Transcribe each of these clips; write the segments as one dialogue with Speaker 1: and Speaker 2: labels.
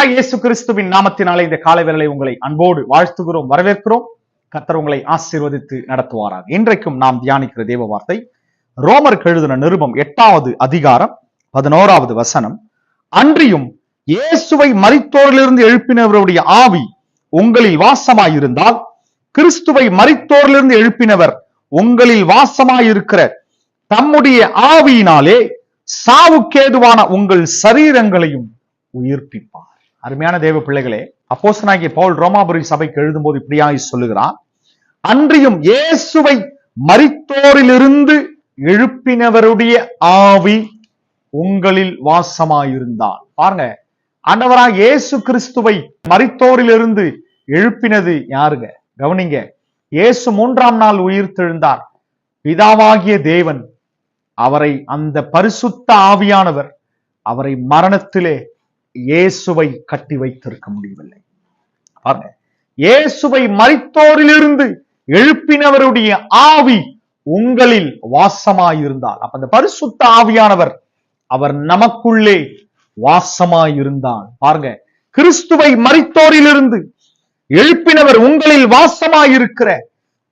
Speaker 1: ஆண்டவராய் இயேசு கிறிஸ்துவின் நாமத்தினாலே இந்த காலை வேலை உங்களை அன்போடு வாழ்த்துகிறோம் வரவேற்கிறோம். கர்த்தர் உங்களை ஆசீர்வதித்து நடத்துவாராக. இன்றைக்கும் நாம் தியானிக்கிற தேவ வார்த்தை ரோமர் எழுதின நிருபம் எட்டாவது அதிகாரம் பதினோராவது வசனம். அன்றியும் இயேசுவை மறித்தோரிலிருந்து எழுப்பினவருடைய ஆவி உங்களில் வாசமாயிருந்தால் கிறிஸ்துவை மறித்தோரிலிருந்து எழுப்பினவர் உங்களில் வாசமாயிருக்கிற தம்முடைய ஆவியினாலே சாவுக்கேதுவான உங்கள் சரீரங்களையும் உயிர்ப்பிப்பார். அருமையான தேவ பிள்ளைகளே அப்போசனாகிய பவுல் ரோமாபுரி சபைக்கு எழுதும்போது இப்படியாய் சொல்லுகிறான். அன்றியும் இயேசுவை மரித்தோரிலிருந்து எழுப்பினவருடைய ஆவி உங்களில் வாசமாயிருந்தான். பாருங்க ஆண்டவராக இயேசு கிறிஸ்துவை மரித்தோரிலிருந்து எழுப்பினது யாருங்க? கவனிங்க இயேசு மூன்றாம் நாள் உயிர்த்தெழுந்தார். பிதாவாகிய தேவன் அவரை அந்த பரிசுத்த ஆவியானவர் அவரை மரணத்திலே இயேசுவை கட்டி வைத்திருக்க முடியவில்லை. பாருங்க. இயேசுவை மறித்தோரிலிருந்து எழுப்பினவருடைய ஆவி உங்களில் வாசமாயிருந்தால். அப்ப அந்த பரிசுத்த ஆவியானவர் அவர் நமக்குள்ளே வாசமாயிருந்தால். பாருங்க. கிறிஸ்துவை மறித்தோரிலிருந்து எழுப்பினவர் உங்களில் வாசமாயிருக்கிற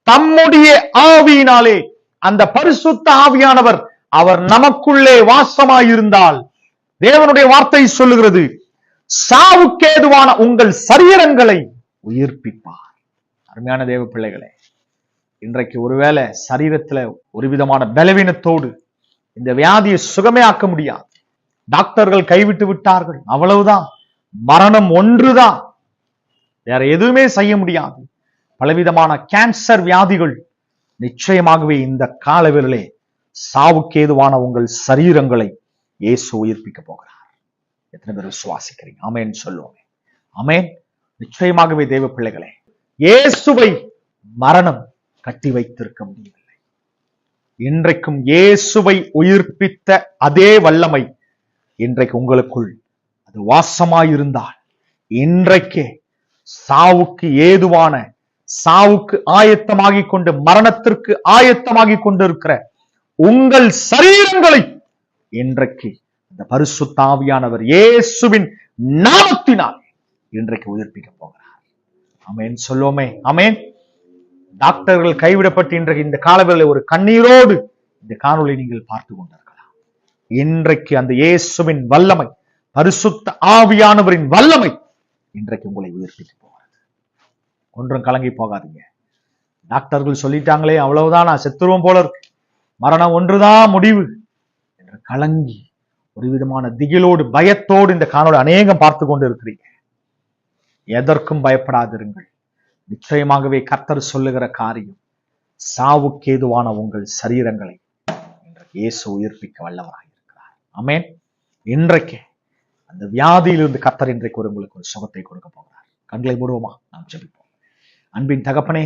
Speaker 1: தம்முடைய ஆவியினாலே அந்த பரிசுத்த ஆவியானவர் அவர் நமக்குள்ளே வாசமாயிருந்தால் தேவனுடைய வார்த்தை சொல்லுகிறது சாவுக்கேதுவான உங்கள் சரீரங்களை உயிர்ப்பிப்பார். அருமையான தேவ பிள்ளைகளே இன்றைக்கு ஒருவேளை சரீரத்துல ஒரு விதமான பலவீனத்தோடு இந்த வியாதியை சுகமே ஆக்க முடியாது. டாக்டர்கள் கைவிட்டு விட்டார்கள் அவ்வளவுதான். மரணம் ஒன்றுதான். வேற எதுவுமே செய்ய முடியாது. பலவிதமான கேன்சர் வியாதிகள் நிச்சயமாகவே இந்த காலவெளிலே சாவுக்கேதுவான உங்கள் சரீரங்களை இயேசு உயிர்ப்பிக்க போகிறார். எத்தனை பேர் விசுவாசிக்கிறீங்க? அமேன் சொல்லுவோமே. அமேன் நிச்சயமாகவே தேவ பிள்ளைகளே இயேசுவை மரணம் கட்டி வைத்திருக்க முடியவில்லை. இன்றைக்கும் இயேசுவை உயிர்ப்பித்த அதே வல்லமை இன்றைக்கு உங்களுக்குள் அது வாசமாயிருந்தால் இன்றைக்கே சாவுக்கு ஏதுவான சாவுக்கு ஆயத்தமாகிக் கொண்டு மரணத்திற்கு ஆயத்தமாகிக் கொண்டிருக்கிற உங்கள் சரீரங்களை இன்றைக்கு இந்த பரிசுத்தாவியானவர் இயேசுவின் நாமத்தினால் இன்றைக்கு உயிர்ப்பிக்க போகிறார். அமேன் சொல்லுவோமே. அமேன் டாக்டர்கள் கைவிடப்பட்டு இன்றைக்கு இந்த காலவேளை ஒரு கண்ணீரோடு இந்த காணொலி நீங்கள் பார்த்து கொண்டிருக்கலாம். இன்றைக்கு அந்த இயேசுவின் வல்லமை பரிசுத்த ஆவியானவரின் வல்லமை இன்றைக்கு உங்களை உயிர்ப்பிக்க போகிறது. ஒன்றும் கலங்கி போகாதீங்க. டாக்டர்கள் சொல்லிட்டாங்களே அவ்வளவுதான் நான் செத்துருவோம் போல இருக்கு. மரணம் ஒன்றுதான் முடிவு. கலங்கி ஒரு விதமான திகிலோடு பயத்தோடு இந்த காணொலி அநேகம் பார்த்து கொண்டு இருக்கிறீங்க எதற்கும் பயப்படாதிருங்கள். நிச்சயமாகவே கர்த்தர் சொல்லுகிற காரியம் சாவுக்கேதுவான உங்கள் சரீரங்களை இயேசு உயிர்ப்பிக்க வல்லவராக இருக்கிறார். அமேன் இன்றைக்கு அந்த வியாதியிலிருந்து கர்த்தர் இன்றைக்கு ஒரு உங்களுக்கு ஒரு சுகத்தை கொடுக்க போகிறார். கண்களை மூடுவோமா? நாம் ஜபிப்போம். அன்பின் தகப்பனே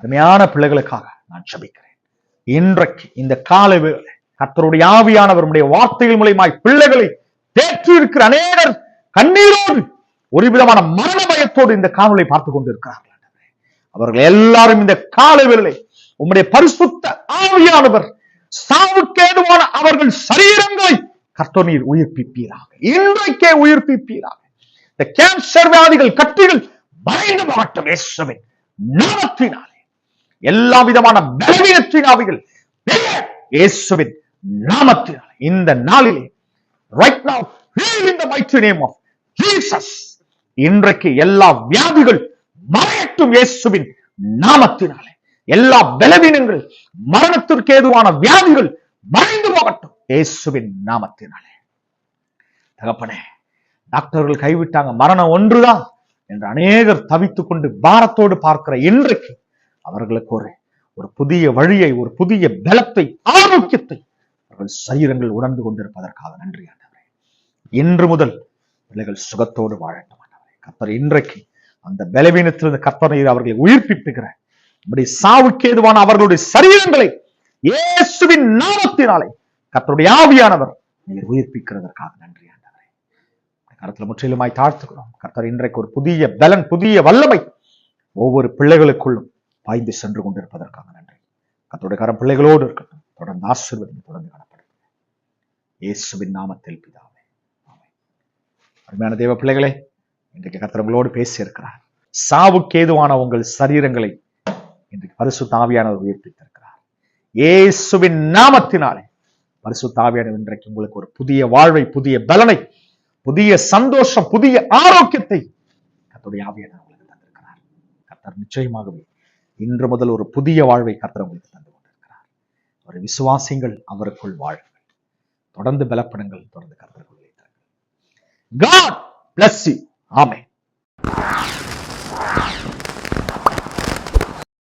Speaker 1: அருமையான பிள்ளைகளுக்காக நான் ஜபிக்கிறேன். இன்றைக்கு இந்த காலை கத்தருடைய ஆவியானவருடைய வார்த்தைகள் மூலியமாய் பிள்ளைகளை தேற்றி இருக்கிற அநேகர் கண்ணீரோடு ஒரு விதமான மரண பயத்தோடு இந்த காணொளி பார்த்து கொண்டிருக்கிறார்கள் அவர்கள் எல்லாரும் இந்த காலை வேளை உம்முடைய பரிசுத்த ஆவியானவர் சாவுக்கேதுவான அவர்கள் சரீரங்களை கர்த்தர் உயிர்ப்பிப்பீராக. இன்றைக்கே உயிர்ப்பிப்பீராக. இந்த கேன்சர் வியாதிகள் கட்டிகள் பயந்து மாட்டம் இயேசுவின் நாமத்தினாலே. எல்லா விதமான பலவீனத்தின் ஆவிகள் வெளியே இயேசுவின் நாமத்தினால் இந்த நாளிலே right now heal in the mighty name of Jesus இன்றைக்கு எல்லா வியாதிகள் மறையட்டும் இயேசுவின் நாமத்தினாலே. எல்லா பலவீனங்கள் மரணத்திற்கு ஏதுவான வியாதிகள் மறைந்து போகட்டும் இயேசுவின் நாமத்தினாலே. தகப்பனே டாக்டர்கள் கைவிட்டாங்க மரணம் ஒன்றுதான் என்று அநேகர் தவித்துக் கொண்டு பாரத்தோடு பார்க்கிற இன்றைக்கு அவர்களுக்கு ஒரு ஒரு புதிய வழியை ஒரு புதிய பலத்தை ஆரோக்கியத்தை அவர்கள் சரீரங்கள் உணர்ந்து கொண்டிருப்பதற்காக நன்றி ஆண்டவரே. இன்று முதல் பிள்ளைகள் சுகத்தோடு வாழட்டும் ஆண்டவரே. கத்தர் இன்றைக்கு அந்த பலவீனத்திலிருந்து கத்தனை அவர்களை உயிர்ப்பிப்புகிற இப்படி சாவுக்கு சாவுக்கேதுவான அவர்களுடைய சரீரங்களை இயேசுவின் நாமத்தினாலே கத்தருடைய ஆவியானவர் நீர் உயிர்ப்பிக்கிறதற்காக நன்றி ஆண்டவரே. கருத்துல முற்றிலுமாய் தாழ்த்துக்கிறோம். கர்த்தர் இன்றைக்கு ஒரு புதிய பலன் புதிய வல்லமை ஒவ்வொரு பிள்ளைகளுக்குள்ளும் பாய்ந்து சென்று கொண்டிருப்பதற்காக நன்றி. கத்தோடைய கரம் பிள்ளைகளோடு இருக்கட்டும். தொடர்ந்து ஆசீர்வதிங்க தொடர்ந்து இயேசுவின் நாமத்தில் பிதாவே. அருமையான தேவ பிள்ளைகளே இன்றைக்கு கர்த்தர் பேசியிருக்கிறார். சாவுக்கு ஏதுவான உங்கள் சரீரங்களை இன்றைக்கு பரிசு தாவியானவர் உயிர்ப்பித்திருக்கிறார். இயேசுவின் நாமத்தினாலே பரிசு தாவியானவர் இன்றைக்கு உங்களுக்கு ஒரு புதிய வாழ்வை புதிய பலனை புதிய சந்தோஷம் புதிய ஆரோக்கியத்தை கர்த்தருடைய ஆவியான உங்களுக்கு தந்திருக்கிறார். கர்த்தர் நிச்சயமாகவே இன்று முதல் ஒரு புதிய வாழ்வை கர்த்தர் உங்களுக்கு தந்து கொண்டிருக்கிறார். ஒரு விசுவாசிங்கள் அவருக்குள் வாழுங்கள் தொடர்ந்து பலப்படுங்கள் தொடர்ந்து கருத்து காட் பிளஸ் யூ ஆமே